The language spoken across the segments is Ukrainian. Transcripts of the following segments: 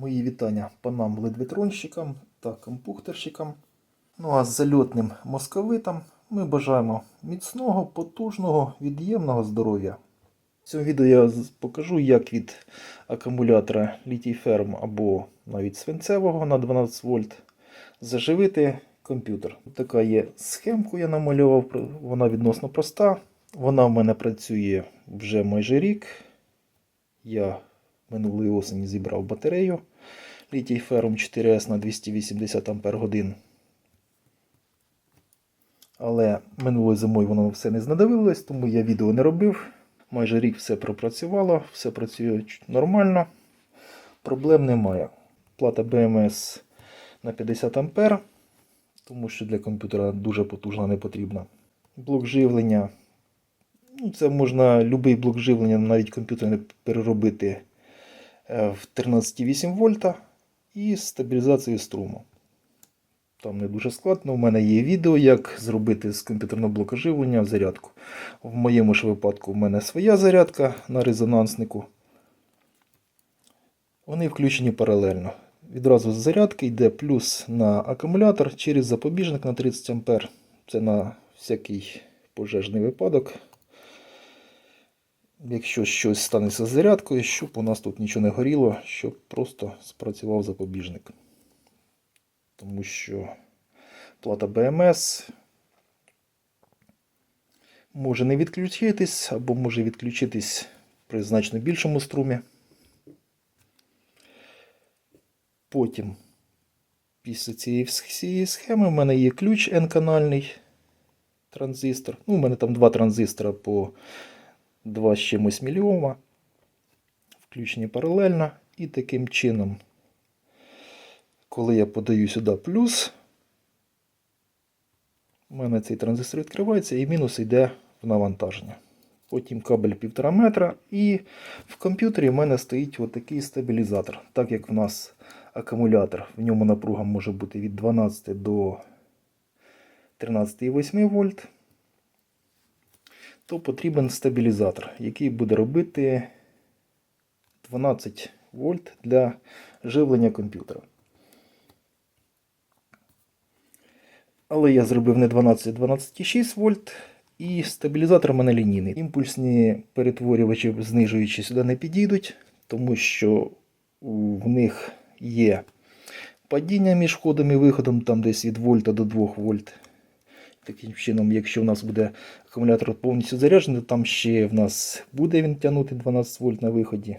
Мої вітання панам ледвітронщикам та компухтерщикам. Ну а зальотним московитам ми бажаємо міцного, потужного, від'ємного здоров'я. В цьому відео я покажу, як від акумулятора літій ферм або навіть свинцевого на 12 вольт заживити комп'ютер. Така є схемку, я намалював, вона відносно проста. Вона в мене працює вже майже рік. Я минулої осені зібрав батарею літій ферум 4С на 280 Ампер годин. Але минулої зимою воно все не знадобилось, тому я відео не робив. Майже рік все пропрацювало, все працює нормально. Проблем немає. Плата BMS на 50 Ампер, тому що для комп'ютера дуже потужна не потрібна. Блок живлення. Ну, це можна будь-який блок живлення, навіть комп'ютер переробити е, в 13,8 вольта і з стабілізацією струму. Там не дуже складно. У мене є відео, як зробити з комп'ютерного блока живлення зарядку. В моєму ж випадку в мене своя зарядка на резонанснику. Вони включені паралельно. Відразу з зарядки йде плюс на акумулятор через запобіжник на 30 А. Це на всякий пожежний випадок. Якщо щось станеться з зарядкою, щоб у нас тут нічого не горіло, щоб просто спрацював запобіжник. Тому що плата BMS може не відключитись, або може відключитись при значно більшому струмі. Потім, після цієї схеми, в мене є ключ N-канальний транзистор. Ну, у мене там два транзистора по 2 з чимось мільйома. Включені паралельно. І таким чином, коли я подаю сюди плюс, у мене цей транзистор відкривається і мінус йде в навантаження. Потім кабель 1,5 метра. І в комп'ютері в мене стоїть отакий стабілізатор. Так як в нас акумулятор, в ньому напруга може бути від 12 до 13,8 вольт то потрібен стабілізатор, який буде робити 12 вольт для живлення комп'ютера. Але я зробив не 12, а 12,6 вольт. І стабілізатор мене лінійний. Імпульсні перетворювачі, знижуючи сюди, не підійдуть, тому що в них є падіння між входом і виходом, там десь від вольта до 2 вольт. Таким чином, якщо в нас буде акумулятор повністю заряджений, там ще в нас буде він тягнути 12 вольт на виході.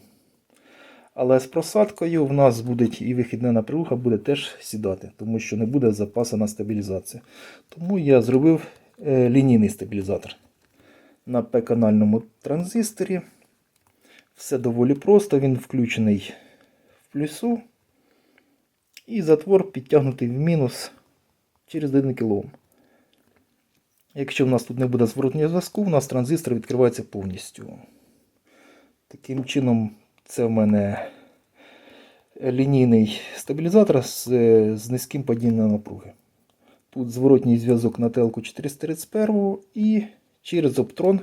Але з просадкою в нас буде і вихідна напруга буде теж сідати, тому що не буде запасу на стабілізацію. Тому я зробив е, лінійний стабілізатор на P-канальному транзисторі. Все доволі просто, він включений в плюсу. І затвор підтягнутий в мінус через 1 кОм. Якщо в нас тут не буде зворотнього зв'язку, у нас транзистор відкривається повністю. Таким чином, це в мене лінійний стабілізатор з, з низьким падінням напруги. Тут зворотній зв'язок на телку 431 і через оптрон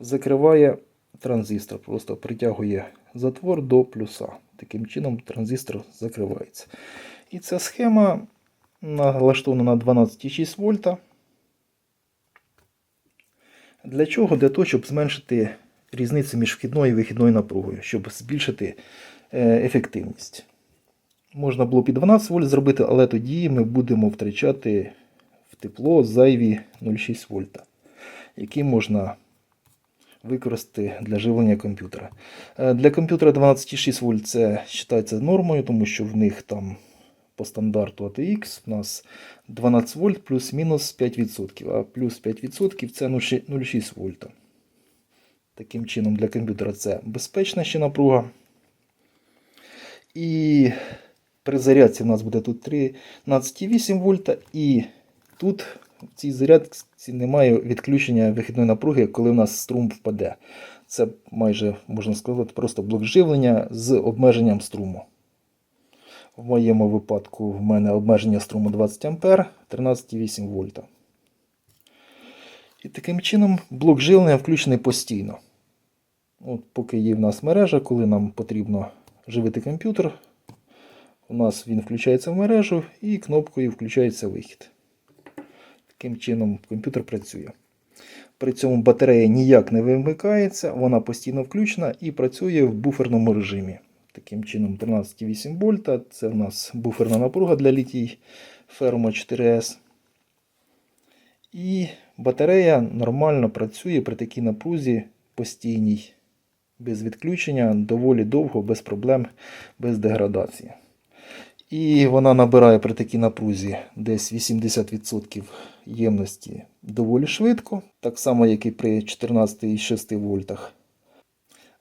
закриває транзистор, просто притягує затвор до плюса. Таким чином транзистор закривається. І ця схема налаштована на 12,6 вольта. Для чого? Для того, щоб зменшити різницю між вхідною і вихідною напругою, щоб збільшити е, ефективність. Можна було і 12 вольт зробити, але тоді ми будемо втрачати в тепло зайві 0,6 вольта, які можна використати для живлення комп'ютера. Е, Для комп'ютера 12,6 вольт це вважається нормою, тому що в них там по стандарту ATX у нас 12 вольт плюс-мінус 5%, а плюс 5% це 0,6 вольта. Таким чином для комп'ютера це безпечна ще напруга. І при зарядці у нас буде тут 13,8 вольта, і тут в цій зарядці немає відключення вихідної напруги, коли у нас струм впаде. Це майже, можна сказати, просто блок живлення з обмеженням струму. В моєму випадку в мене обмеження струму 20 А 13,8 вольта. І таким чином блок живлення включений постійно. От Поки є в нас мережа, коли нам потрібно живити комп'ютер, У нас він включається в мережу і кнопкою включається вихід. Таким чином комп'ютер працює. При цьому батарея ніяк не вимикається, вона постійно включена і працює в буферному режимі. Таким чином 13,8 вольта. Це у нас буферна напруга для літій ферма 4С. І батарея нормально працює при такій напрузі постійній, без відключення, доволі довго, без проблем, без деградації. І вона набирає при такій напрузі десь 80% ємності доволі швидко, так само, як і при 14,6 вольтах.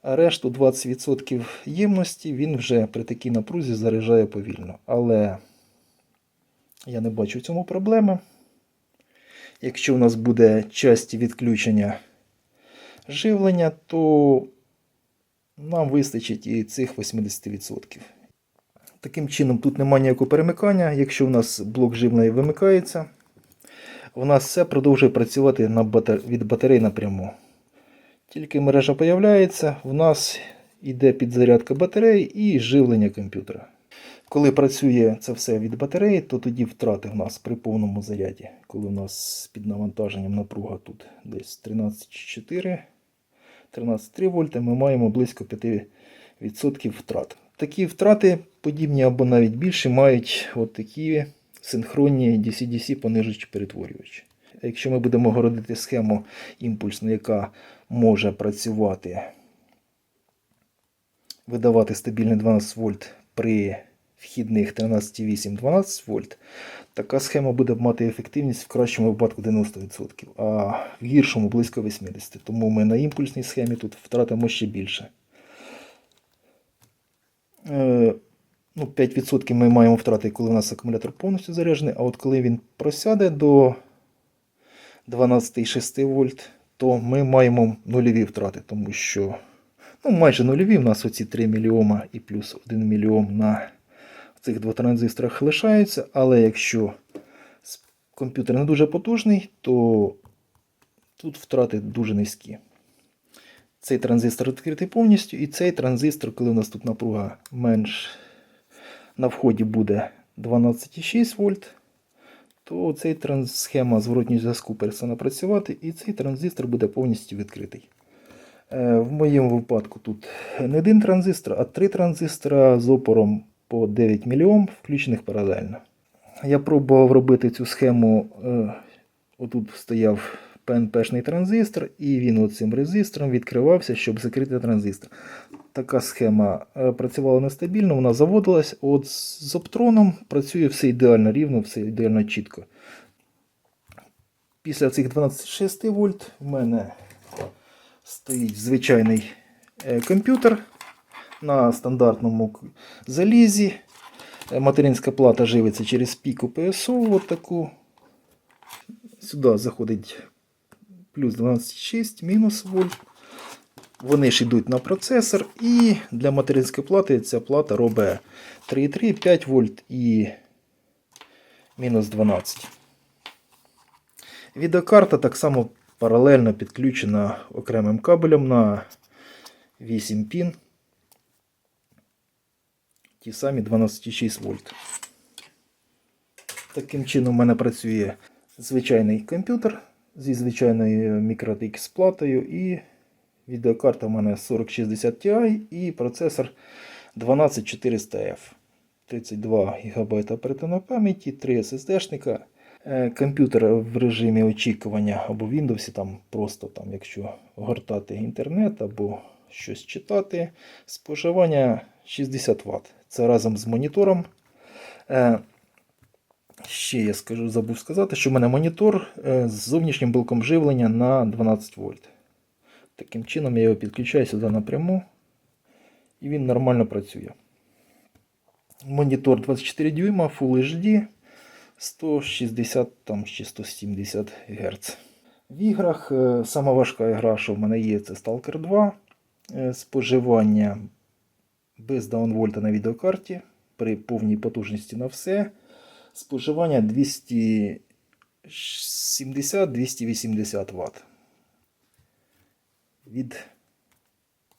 Решту 20% ємності він вже при такій напрузі заряджає повільно. Але я не бачу в цьому проблеми. Якщо у нас буде часті відключення живлення, то нам вистачить і цих 80%. Таким чином, тут немає ніякого перемикання. Якщо у нас блок живлення вимикається, у нас все продовжує працювати від батареї напряму. Тільки мережа появляється, в нас йде підзарядка батареї і живлення комп'ютера. Коли працює це все від батареї, то тоді втрати в нас при повному заряді, коли у нас під навантаженням напруга тут десь 13,4, 13,3 вольта, ми маємо близько 5% втрат. Такі втрати, подібні або навіть більше, мають от такі синхронні DC-DC понижуючі перетворювачі. Якщо ми будемо городити схему імпульсну, яка може працювати, видавати стабільний 12 вольт при вхідних 13,8-12 вольт, така схема буде мати ефективність в кращому випадку 90%, а в гіршому близько 80%. Тому ми на імпульсній схемі тут втратимо ще більше. Е, ну, 5% ми маємо втрати, коли у нас акумулятор повністю заряджений, а от коли він просяде до 12,6 вольт, то ми маємо нульові втрати, тому що ну, майже нульові у нас оці 3 мільйома і плюс 1 мільйон на цих двох транзисторах лишаються, але якщо комп'ютер не дуже потужний, то тут втрати дуже низькі. Цей транзистор відкритий повністю, і цей транзистор, коли у нас тут напруга менш на вході буде 12,6 вольт, то цей транз... схема зворотнього зв'язку перестане працювати, і цей транзистор буде повністю відкритий. Е, В моєму випадку тут не один транзистор, а три транзистора з опором по 9 мільйом, включених паралельно. Я пробував робити цю схему. е, Отут стояв ПНПшний транзистор, і він оцим резистором відкривався, щоб закрити транзистор. Така схема е, працювала нестабільно, вона заводилась. От з оптроном працює все ідеально рівно, все ідеально чітко. Після цих 12,6 вольт в мене стоїть звичайний е, комп'ютер на стандартному залізі. Е, Материнська плата живиться через піку ПСО. От таку. Сюди заходить плюс 12,6, мінус вольт. Вони ж йдуть на процесор, і для материнської плати ця плата робить 3,3, 5 вольт і мінус 12. Відеокарта так само паралельно підключена окремим кабелем на 8 пін. Ті самі 12,6 вольт. Таким чином у мене працює звичайний комп'ютер зі звичайною microTX платою і відеокарта у мене 4060 Ti і процесор 12400F. 32 ГБ оперативної пам'яті, 3 SSD-шника. Е, Комп'ютер в режимі очікування або Windows, там просто там, якщо гортати інтернет або щось читати. Споживання 60 Вт. Це разом з монітором. Ще я скажу, забув сказати, що в мене монітор е, з зовнішнім блоком живлення на 12 вольт. Таким чином я його підключаю сюди напряму і він нормально працює. Монітор 24 дюйма Full HD 160 там, чи 170 Гц. В іграх е, сама важка гра, що в мене є, це Stalker 2. Е, Споживання без даунвольта на відеокарті при повній потужності на все. Споживання 270-280 Вт від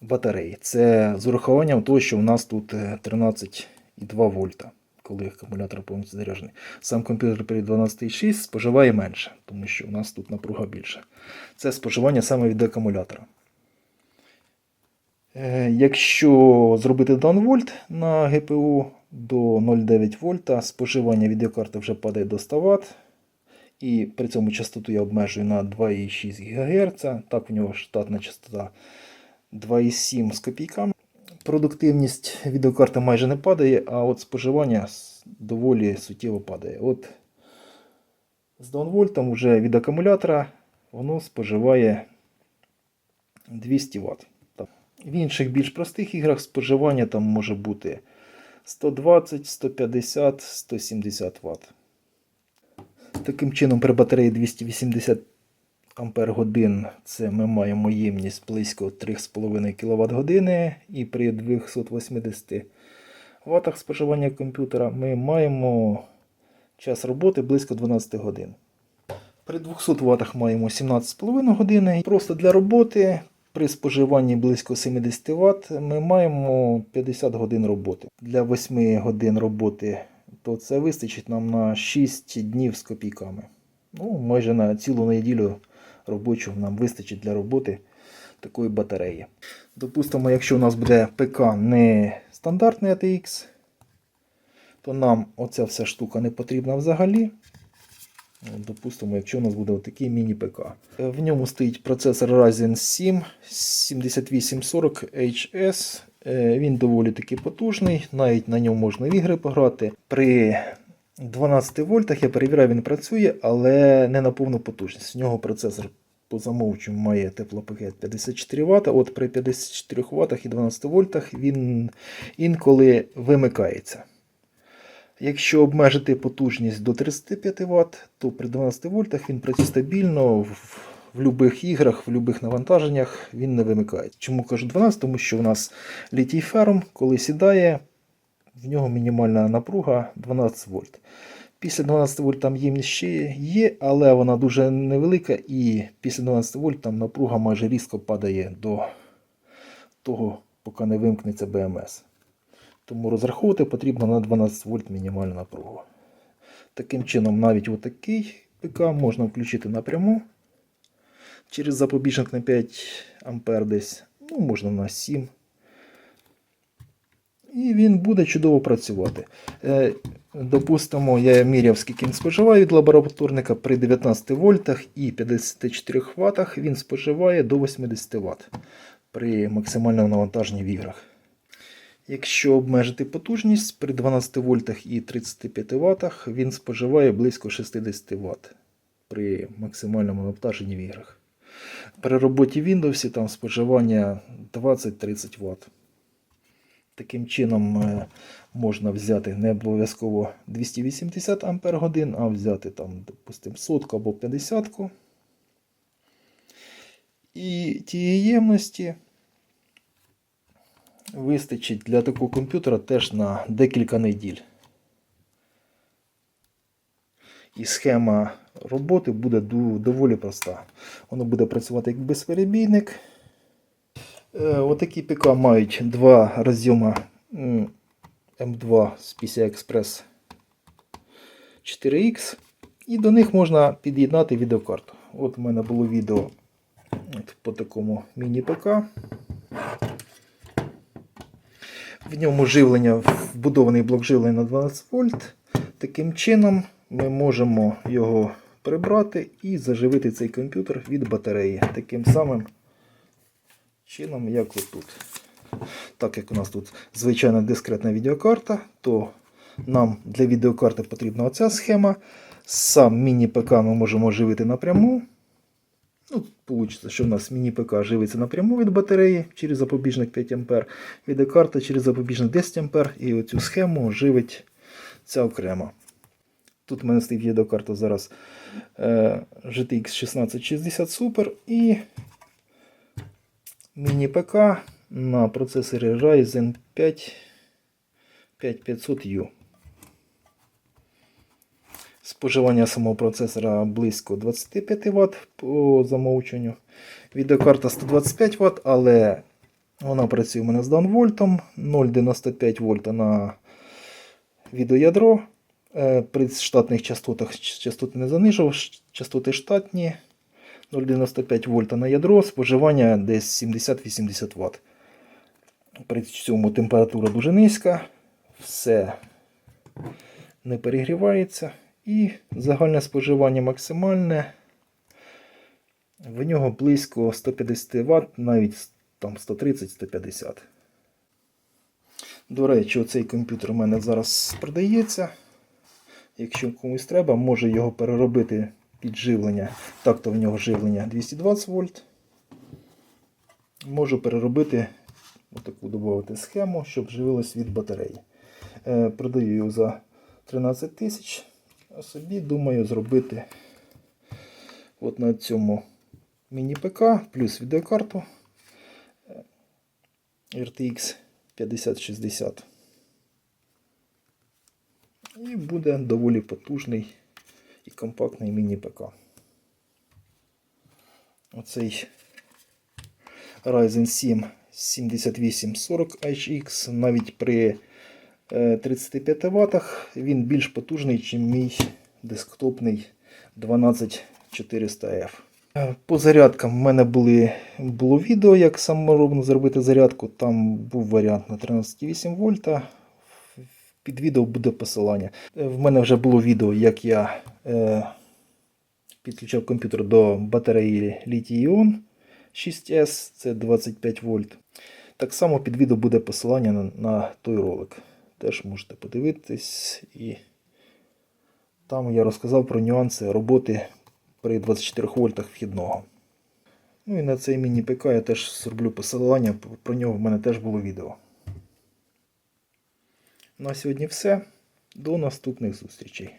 батареї. Це з урахуванням того, що в нас тут е, 13,2 вольта. коли акумулятор повністю заряджений. Сам комп'ютер при 12,6 споживає менше, тому що у нас тут напруга більша. Це споживання саме від акумулятора. Е, Якщо зробити downvolt на GPU до 0,9 вольта, споживання відеокарти вже падає до 100 Вт. І при цьому частоту я обмежую на 2,6 ГГц. Так, у нього штатна частота 2,7 з копійками. Продуктивність відеокарти майже не падає, а от споживання доволі суттєво падає. От з даунвольтом вже від акумулятора воно споживає 200 Вт. В інших більш простих іграх споживання там може бути 120, 150, 170 Вт. Таким чином, при батареї 280 Ампер годин це ми маємо ємність близько 3,5 кВт години, і при 280 Вт споживання комп'ютера ми маємо час роботи близько 12 годин. При 200 Вт маємо 17,5 години. Просто для роботи при споживанні близько 70 Вт ми маємо 50 годин роботи. Для 8 годин роботи то це вистачить нам на 6 днів з копійками. Ну, майже на цілу неділю робочу нам вистачить для роботи такої батареї. Допустимо, якщо у нас буде ПК не стандартний ATX, то нам оця вся штука не потрібна взагалі. Допустимо, якщо у нас буде отакий міні-ПК. Е, В ньому стоїть процесор Ryzen 7 7840 HS. Він доволі таки потужний, навіть на ньому можна в ігри пограти. При 12 вольтах я перевіряю, він працює, але не на повну потужність. В нього процесор по замовченню має теплопакет 54 Вт. От при 54 Вт і 12 вольтах він інколи вимикається. Якщо обмежити потужність до 35 Вт, то при 12 вольтах він працює стабільно в, в будь-яких іграх, в будь-яких навантаженнях він не вимикає. Чому кажу 12? Тому що у нас літій ферм, коли сідає, в нього мінімальна напруга 12 вольт. Після 12 вольт там ємність ще є, але вона дуже невелика, і після 12 вольт там напруга майже різко падає до того, поки не вимкнеться БМС. Тому розраховувати потрібно на 12 вольт мінімальну напругу. Таким чином, навіть отакий ПК можна включити напряму через запобіжник на 5 ампер десь, ну, можна на 7. І він буде чудово працювати. Е, Допустимо, я міряв, скільки він споживає від лабораторника при 19 вольтах і 54 Вт він споживає до 80 Вт при максимальному навантаженні в іграх. Якщо обмежити потужність при 12 вольтах і 35 Вт, він споживає близько 60 Вт при максимальному навантаженні в іграх. При роботі Windows там споживання 20-30 Вт. Таким чином е, можна взяти не обов'язково 280 Ампер а взяти там, допустимо, сотку або 50. І тієї ємності вистачить для такого комп'ютера теж на декілька неділь. І схема роботи буде доволі проста. Воно буде працювати як безперебійник. Е, Отакі ПК мають два розйома м, М2 з PCI Express 4X. І до них можна під'єднати відеокарту. От у мене було відео по такому міні-ПК. В ньому живлення, вбудований блок живлення на 12 вольт. Таким чином ми можемо його прибрати і заживити цей комп'ютер від батареї. Таким самим чином, як отут. Так як у нас тут звичайна дискретна відеокарта, то нам для відеокарти потрібна оця схема. Сам міні-ПК ми можемо живити напряму. Ну, Получиться, що в нас міні-ПК живиться напряму від батареї через запобіжник 5 А, відеокарта через запобіжник 10 А, і оцю схему живить ця окремо. Тут в мене стоїть відеокарта зараз е, GTX 1660 Super і міні-ПК на процесорі Ryzen 5 5500U. Споживання самого процесора близько 25 Вт по замовченню. Відеокарта 125 Вт, але вона працює у мене з даунвольтом 0,95 вольта на відеоядро. Е, При штатних частотах частоти не занижував, частоти штатні 0,95 вольта на ядро, споживання десь 70-80 Вт. При цьому температура дуже низька, все не перегрівається. І загальне споживання максимальне. В нього близько 150 Вт, навіть там 130-150. До речі, оцей комп'ютер у мене зараз продається. Якщо комусь треба, може його переробити під живлення. Так, то в нього живлення 220 вольт. Можу переробити отаку додати схему, щоб живилось від батареї. Е, продаю його за 13 тисяч. А собі думаю зробити от на цьому міні-ПК плюс відеокарту е, RTX 5060. І буде доволі потужний і компактний міні-ПК. Оцей Ryzen 7 7840 HX навіть при 35 Вт він більш потужний, ніж мій десктопний 12400F. Е, По зарядкам в мене були, було відео, як саморобно зробити зарядку. Там був варіант на 13,8 вольта. Під відео буде посилання. В мене вже було відео, як я е, підключав комп'ютер до батареї Lithium 6S, це 25 вольт. Так само під відео буде посилання на, на той ролик. Теж можете подивитись. І там я розказав про нюанси роботи при 24 вольтах вхідного. Ну і на цей міні-ПК я теж зроблю посилання, про нього в мене теж було відео. На сьогодні все. До наступних зустрічей.